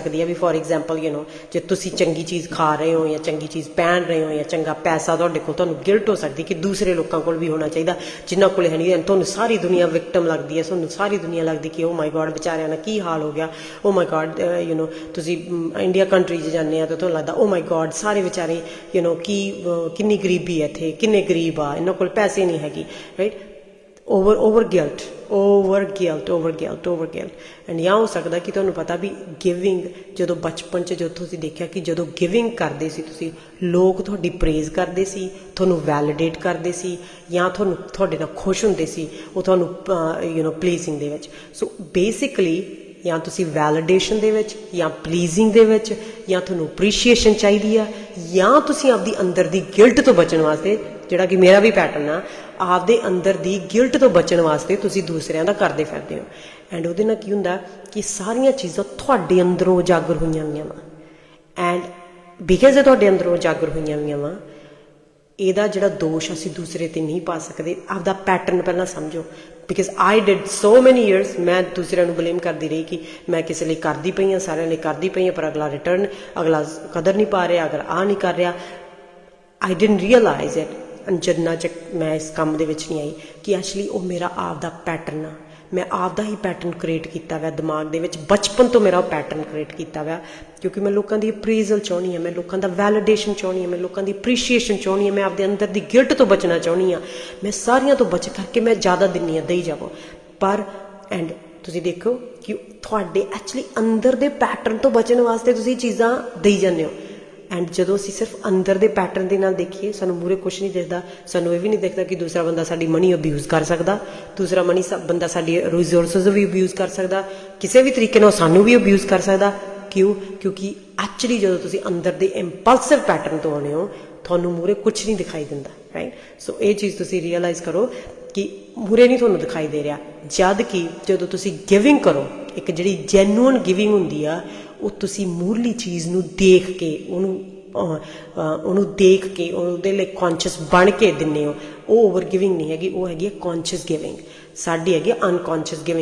ਸਕਦੀ ਹੈ ਵੀ ਫੋਰ ਐਗਜ਼ਾਮਪਲ ਯੂ نو ਜੇ ਤੁਸੀਂ ਚੰਗੀ ਚੀਜ਼ ਖਾ ਰਹੇ ਹੋ ਜਾਂ ਚੰਗੀ ਚੀਜ਼ ਪਹਿਨ ਰਹੇ ਹੋ ਜਾਂ ਚੰਗਾ ਪੈਸਾ ਤੁਹਾਡੇ ਕੋਲ, ਤੁਹਾਨੂੰ ਗਿਲਟ ਹੋ ਸਕਦੀ ਕਿ ਦੂਸਰੇ ਲੋਕਾਂ ਕੋਲ ਵੀ ਹੋਣਾ ਚਾਹੀਦਾ, ਜਿਨ੍ਹਾਂ ਕੋਲ ਹੈ ਨਹੀਂ ਤੁਹਾਨੂੰ ਸਾਰੀ ਦੁਨੀਆ ਵਿਕਟਮ ਲੱਗਦੀ ਹੈ, ਤੁਹਾਨੂੰ ਸਾਰੀ ਦੁਨੀਆ ਲੱਗਦੀ ਕਿ ਓ ਮਾਈ ਗੋਡ ਵਿਚਾਰਿਆਂ ਦਾ ਕੀ ਹਾਲ ਹੋ ਗਿਆ ਓ ਮਾਈ ਗੋਡ ਯੂ نو ਤੁਸੀਂ ਇੰਡੀਆ ਕੰਟਰੀ 'ਚ ਜਾਂਦੇ ਆ ਤਾਂ ਤੁਹਾਨੂੰ ਲੱਗਦਾ ਓ ਮਾਈ ਗੋਡ ਸਾਰੇ ਵਿਚਾਰੇ ਯੂ نو ਕੀ ਕਿੰਨੀ ਗਰੀਬੀ ਹੈ ਇੱਥੇ, ਕਿੰਨੇ ਗਰੀਬ ਆ, ਇਹਨਾਂ ਕੋਲ ਪੈਸੇ ਨਹੀਂ ਹੈਗੀ right over over guilt over guilt over guilt over guilt and ਜਾਂ ਹੋ ਸਕਦਾ ਕਿ ਤੁਹਾਨੂੰ ਪਤਾ ਵੀ ਗਿਵਿੰਗ ਜਦੋਂ ਬਚਪਨ ਚ ਜਦੋਂ ਤੁਸੀਂ ਦੇਖਿਆ ਕਿ ਜਦੋਂ ਗਿਵਿੰਗ ਕਰਦੇ ਸੀ ਤੁਸੀਂ, ਲੋਕ ਤੁਹਾਡੀ ਪ੍ਰੇਜ਼ ਕਰਦੇ ਸੀ, ਤੁਹਾਨੂੰ ਵੈਲੀਡੇਟ ਕਰਦੇ ਸੀ, ਜਾਂ ਤੁਹਾਨੂੰ ਤੁਹਾਡੇ ਨਾਲ ਖੁਸ਼ ਹੁੰਦੇ ਸੀ, ਉਹ ਤੁਹਾਨੂੰ ਯੂ نو ਪਲੀਜ਼ਿੰਗ ਦੇ ਵਿੱਚ. ਸੋ ਬੇਸਿਕਲੀ ਜਾਂ ਤੁਸੀਂ ਵੈਲੀਡੇਸ਼ਨ ਦੇ ਵਿੱਚ, ਜਾਂ ਪਲੀਜ਼ਿੰਗ ਦੇ ਵਿੱਚ, ਜਾਂ ਤੁਹਾਨੂੰ ਅਪਰੀਸ਼ੀਏਸ਼ਨ ਚਾਹੀਦੀ ਆ, ਜਾਂ ਤੁਸੀਂ ਆਪਦੀ ਅੰਦਰ ਦੀ ਗਿਲਟ ਤੋਂ ਬਚਣ ਵਾਸਤੇ ਜਿਹੜਾ ਕਿ ਮੇਰਾ ਵੀ ਪੈਟਰਨ ਆ, ਆਪਦੇ ਅੰਦਰ ਦੀ ਗਿਲਟ ਤੋਂ ਬਚਣ ਵਾਸਤੇ ਤੁਸੀਂ ਦੂਸਰਿਆਂ ਦਾ ਕਰਦੇ ਫਿਰਦੇ ਹੋ। ਐਂਡ ਉਹਦੇ ਨਾਲ ਕੀ ਹੁੰਦਾ ਕਿ ਸਾਰੀਆਂ ਚੀਜ਼ਾਂ ਤੁਹਾਡੇ ਅੰਦਰੋਂ ਉਜਾਗਰ ਹੋਈਆਂ ਹੋਈਆਂ ਵਾ। ਐਂਡ ਬਿਕਾਜ਼ ਇਹ ਤੁਹਾਡੇ ਅੰਦਰੋਂ ਉਜਾਗਰ ਹੋਈਆਂ ਹੋਈਆਂ ਵਾ, ਇਹਦਾ ਜਿਹੜਾ ਦੋਸ਼ ਅਸੀਂ ਦੂਸਰੇ ਤੇ ਨਹੀਂ ਪਾ ਸਕਦੇ, ਆਪਦਾ ਪੈਟਰਨ ਪਹਿਲਾਂ ਸਮਝੋ। Because I did so many years ਮੈਂ ਦੂਸਰਿਆਂ ਨੂੰ ਬਲੇਮ ਕਰਦੀ ਰਹੀ ਕਿ ਮੈਂ ਕਿਸੇ ਲਈ ਕਰਦੀ ਪਈ ਹਾਂ, ਸਾਰਿਆਂ ਲਈ ਕਰਦੀ ਪਈ ਹਾਂ, ਪਰ ਅਗਲਾ ਰਿਟਰਨ ਅਗਲਾ ਕਦਰ ਨਹੀਂ ਪਾ ਰਿਹਾ ਅਗਰ ਆ ਨਹੀਂ ਕਰ ਰਿਹਾ। ਆਈ ਡਿਡਨਟ ਰੀਅਲਾਈਜ਼ ਇਟ ਅੰਜਨਾ ਚ ਮੈਂ ਇਸ ਕੰਮ ਦੇ ਵਿੱਚ ਨਹੀਂ ਆਈ ਕਿ ਐਕਚੁਅਲੀ ਉਹ ਮੇਰਾ ਆਪ ਦਾ ਪੈਟਰਨ ਆ। ਮੈਂ ਆਪ ਦਾ ਹੀ ਪੈਟਰਨ ਕ੍ਰੀਏਟ ਕੀਤਾ ਹੋਇਆ ਦਿਮਾਗ ਦੇ ਵਿੱਚ, ਬਚਪਨ ਤੋਂ ਮੇਰਾ ਪੈਟਰਨ ਕ੍ਰੀਏਟ ਕੀਤਾ ਹੋਇਆ। ਕਿਉਂਕਿ ਮੈਂ ਲੋਕਾਂ ਦੀ ਅਪਰੀਜ਼ਲ ਚਾਹਣੀ ਹਾਂ, ਮੈਂ ਲੋਕਾਂ ਦਾ ਵੈਲੀਡੇਸ਼ਨ ਚਾਹਣੀ ਹਾਂ, ਮੈਂ ਲੋਕਾਂ ਦੀ ਅਪਰੀਸ਼ੀਏਸ਼ਨ ਚਾਹਣੀ ਹਾਂ, ਮੈਂ ਆਪਦੇ ਅੰਦਰ ਦੀ ਗਿਲਟ ਤੋਂ ਬਚਣਾ ਚਾਹਣੀ ਹਾਂ। ਮੈਂ ਸਾਰੀਆਂ ਤੋਂ ਬਚ ਕਰਕੇ ਮੈਂ ਜ਼ਿਆਦਾ ਦਿੰਨੀ ਆ ਦੇਈ ਜਾਵਾਂ। ਪਰ ਐਂਡ ਤੁਸੀਂ ਦੇਖੋ ਕਿ ਤੁਹਾਡੇ ਐਕਚੁਅਲੀ ਅੰਦਰ ਦੇ ਪੈਟਰਨ ਤੋਂ ਬਚਣ ਵਾਸਤੇ ਤੁਸੀਂ ਚੀਜ਼ਾਂ ਦੇਈ ਜਾਂਦੇ ਹੋ। ਐਂਡ ਜਦੋਂ ਅਸੀਂ ਸਿਰਫ ਅੰਦਰ ਦੇ ਪੈਟਰਨ ਦੇ ਨਾਲ ਦੇਖੀਏ, ਸਾਨੂੰ ਮੂਰੇ ਕੁਝ ਨਹੀਂ ਦਿਖਦਾ, ਸਾਨੂੰ ਇਹ ਵੀ ਨਹੀਂ ਦਿਖਦਾ ਕਿ ਦੂਸਰਾ ਬੰਦਾ ਸਾਡੀ ਮਨੀ ਅਬਿਊਜ਼ ਕਰ ਸਕਦਾ, ਦੂਸਰਾ ਮਨੀ ਬੰਦਾ ਸਾਡੀ ਰਿਸੋਰਸਸ ਵੀ ਅਬਿਊਜ਼ ਕਰ ਸਕਦਾ, ਕਿਸੇ ਵੀ ਤਰੀਕੇ ਨਾਲ ਸਾਨੂੰ ਵੀ ਅਬਿਊਜ਼ ਕਰ ਸਕਦਾ। ਕਿਉਂ? ਕਿਉਂਕਿ ਐਕਚੁਅਲੀ ਜਦੋਂ ਤੁਸੀਂ ਅੰਦਰ ਦੇ ਇੰਪਲਸਿਵ ਪੈਟਰਨ ਤੋਂ ਆਉਣੇ ਹੋ, ਤੁਹਾਨੂੰ ਮੂਰੇ ਕੁਝ ਨਹੀਂ ਦਿਖਾਈ ਦਿੰਦਾ ਰਾਈਟ ਸੋ ਇਹ ਚੀਜ਼ ਤੁਸੀਂ ਰੀਅਲਾਈਜ਼ ਕਰੋ ਕਿ ਮੂਰੇ ਨਹੀਂ ਤੁਹਾਨੂੰ ਦਿਖਾਈ ਦੇ ਰਿਹਾ। ਜਦ ਕਿ ਜਦੋਂ ਤੁਸੀਂ ਗਿਵਿੰਗ ਕਰੋ, ਇੱਕ ਜਿਹੜੀ ਜੈਨੂਇਨ ਗਿਵਿੰਗ ਹੁੰਦੀ ਆ ਉਹ ਤੁਸੀਂ ਮੂਰਲੀ ਚੀਜ਼ ਨੂੰ ਦੇਖ ਕੇ, ਉਹਨੂੰ ਉਹਨੂੰ ਦੇਖ ਕੇ, ਉਹਦੇ ਲਈ ਕੌਨਸ਼ੀਅਸ ਬਣ ਕੇ ਦਿੰਨੇ ਹੋ। ਉਹ ਓਵਰ ਗਿਵਿੰਗ ਨਹੀਂ ਹੈਗੀ, ਉਹ ਹੈਗੀ ਕੌਨਸ਼ੀਅਸ ਗਿਵਿੰਗ ਸਾਡੀ ਹੈਗੀ ਅਨਕੌਨਸ਼ੀਅਸ ਗਿਵਿੰਗ